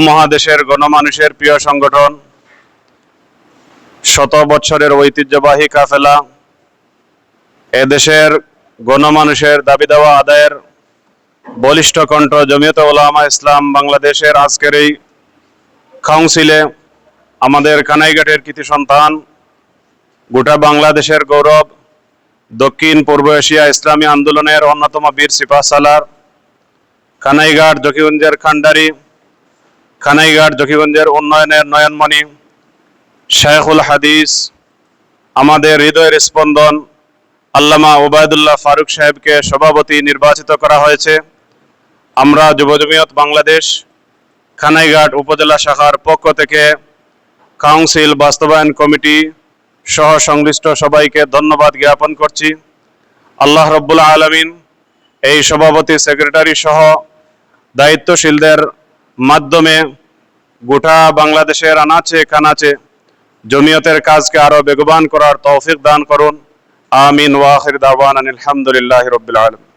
উপমহাদেশের গণমানুষের প্রিয় সংগঠন, শত বছরের ঐতিহ্যবাহী কাফেলা, এদেশের গণমানুষের দাবি দেওয়া আদায়ের বলিষ্ঠ কণ্ঠ জমিয়ত ওলামা ইসলাম বাংলাদেশের আজকের এই কাউন্সিলে আমাদের কানাইঘাটের কৃতি সন্তান, গোটা বাংলাদেশের গৌরব, দক্ষিণ পূর্ব এশিয়া ইসলামী আন্দোলনের অন্যতম বীর সিপাহ সালার, কানাইঘাট জকিগঞ্জের খান্ডারি খানাইঘাট জকিগঞ্জের উন্নয়নের নয়নমণি শেখুল হাদিস, আমাদের হৃদয়ের স্পন্দন আল্লামা ওবায়দুল্লাহ ফারুক সাহেবকে সভাপতি নির্বাচিত করা হয়েছে। আমরা যুবজমিয়ত বাংলাদেশ খানাইঘাট উপজেলা শাখার পক্ষ থেকে কাউন্সিল বাস্তবায়ন কমিটি সহ সংশ্লিষ্ট সবাইকে ধন্যবাদ জ্ঞাপন করছি। আল্লাহ রব্বুল আলমিন এই সভাপতি সেক্রেটারি সহ দায়িত্বশীলদের মাধ্যমে গোটা বাংলাদেশের আনাচে কানাচে জমিয়তের কাজকে আরও বেগবান করার তৌফিক দান করুন। আমিন। ওয়াহির দাওয়ান আলহামদুলিল্লাহ রবিল আলম